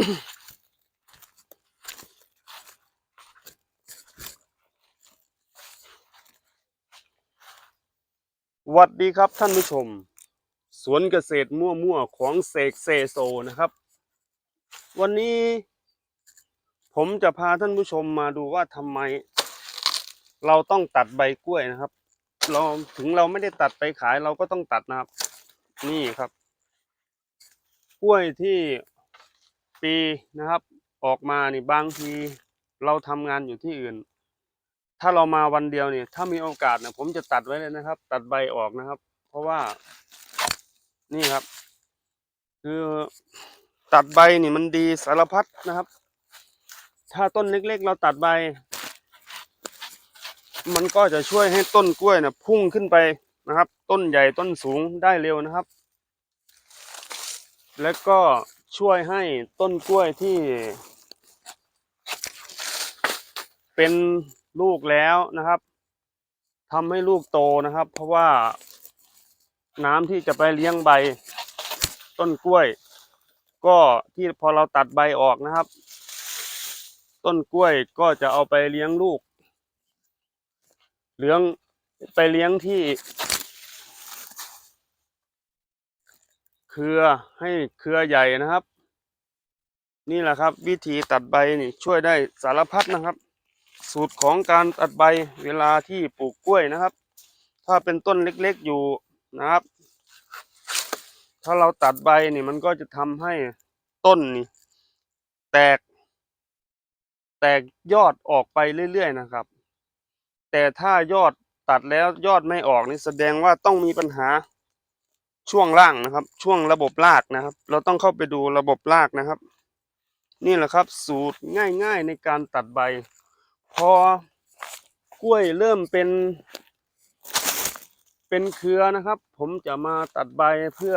หวัดดีครับท่านผู้ชม สวนเกษตรมั่วๆของเสกเซโซนะครับ วันนี้ ผมจะพาท่านผู้ชมมาดูว่าทำไม เราต้องตัดใบกล้วยนะครับ เราถึงเราไม่ได้ตัดไปขายเราก็ต้องตัดนะครับ นี่ครับ กล้วยที่ ปีนะครับ ออกมานี่บางทีเราทำงานอยู่ที่อื่น ถ้าเรามาวันเดียวเนี่ย ถ้ามีโอกาสเนี่ยผมจะตัดไว้เลยนะครับ ตัดใบออกนะครับ เพราะว่า นี่ครับ คือตัดใบนี่มันดีสารพัดนะครับ ถ้าต้นเล็ก ๆ เราตัดใบ มันก็จะช่วยให้ต้นกล้วยนะพุ่งขึ้นไปนะครับ ต้นใหญ่ต้นสูงได้เร็วนะครับ และก็ ช่วยให้ต้นกล้วยที่ เป็นลูกแล้วนะครับทำให้ลูกโตนะครับ เพราะว่าน้ำที่จะไปเลี้ยงใบต้นกล้วย ก็ที่พอเราตัดใบออกนะครับ ต้นกล้วยก็จะเอาไปเลี้ยงลูก เลี้ยงไปเลี้ยงที่ เครือให้เครือใหญ่นะครับ นี่แหละครับวิธีตัดใบนี่ช่วยได้สารพัดนะครับ สูตรของการตัดใบเวลาที่ปลูกกล้วยนะครับ ถ้าเป็นต้นเล็กๆอยู่นะครับ ถ้าเราตัดใบนี่มันก็จะทำให้ต้นนี่ แตก แตกยอดออกไปเรื่อย ๆ นะครับ แต่ถ้ายอดตัดแล้วยอดไม่ออกนี่แสดงว่าต้องมีปัญหา ช่วงล่างนะครับ ช่วงระบบรากนะครับ เราต้องเข้าไปดูระบบรากนะครับ นี่แหละครับ สูตรง่าย ๆในการตัดใบ พอกล้วยเริ่มเป็น เป็นเครือนะครับ ผมจะมาตัดใบเพื่อ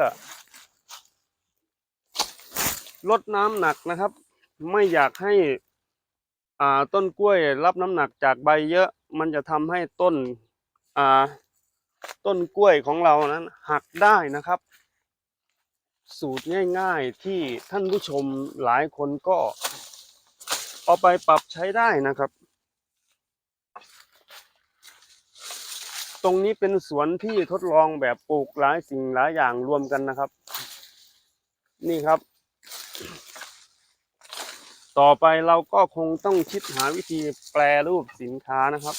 ลดน้ำหนักนะครับ ไม่อยากให้อ่าต้นกล้วยรับน้ำหนักจากใบเยอะ มันจะทำให้ต้นอ่า ต้นกล้วยของเรานั้นหักได้นะครับ สูตรง่าย ๆที่ท่านผู้ชมหลายคนก็เอาไปปรับใช้ได้นะครับ ตรงนี้เป็นสวนที่ทดลองแบบปลูกหลายสิ่งหลายอย่างรวมกันนะครับ นี่ครับ ต่อไปเราก็คงต้องคิดหาวิธีแปรรูปสินค้านะครับ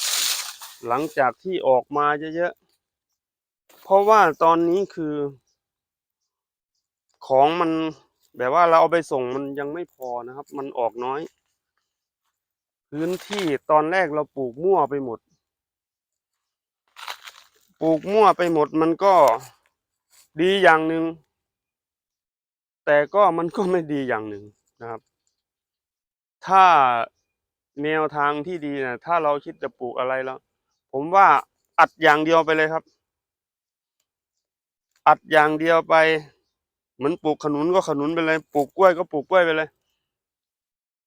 หลังจากที่ออกมาเยอะๆ เพราะว่าตอนนี้คือ ของมันแบบว่าเราเอาไปส่งมันยังไม่พอนะครับ มันออกน้อย พื้นที่ตอนแรกเราปลูกมั่วไปหมด ปลูกมั่วไปหมดมันก็ดีอย่างหนึ่งแต่ก็มันก็ไม่ดีอย่างหนึ่งนะครับ ถ้าแนวทางที่ดีนะถ้าเราคิดจะปลูกอะไรแล้ว ผมว่าอัดอย่างเดียวไปเลยครับ อัดอย่างเดียวไปเหมือนปลูกขนุนก็ขนุนไปเลย ปลูกกล้วยก็ปลูกกล้วยไปเลย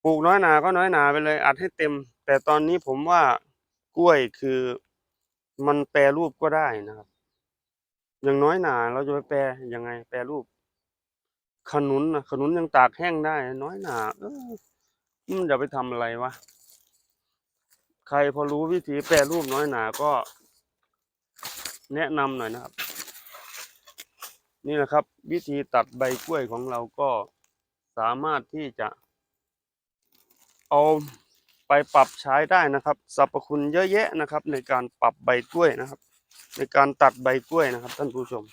ปลูกน้อยหนาก็น้อยหนาไปเลย อัดให้เต็ม แต่ตอนนี้ผมว่ากล้วยคือมันแปรรูปก็ได้นะครับ อย่างน้อยหนาเราจะไปแปรยังไง แปรรูป ขนุนนะขนุนยังตากแห้งได้ น้อยหนา เออมันจะไปทำอะไรวะใครพอรู้วิธีแปรรูปน้อยหนาก็ แนะนำหน่อยนะครับ นี่นะครับ วิธีตัดใบกล้วยของเราก็สามารถที่จะ เอาไปปรับใช้ได้นะครับสรรพคุณเยอะแยะนะครับ ในการปรับใบกล้วยนะครับ ในการตัดใบกล้วยนะครับ ท่านผู้ชม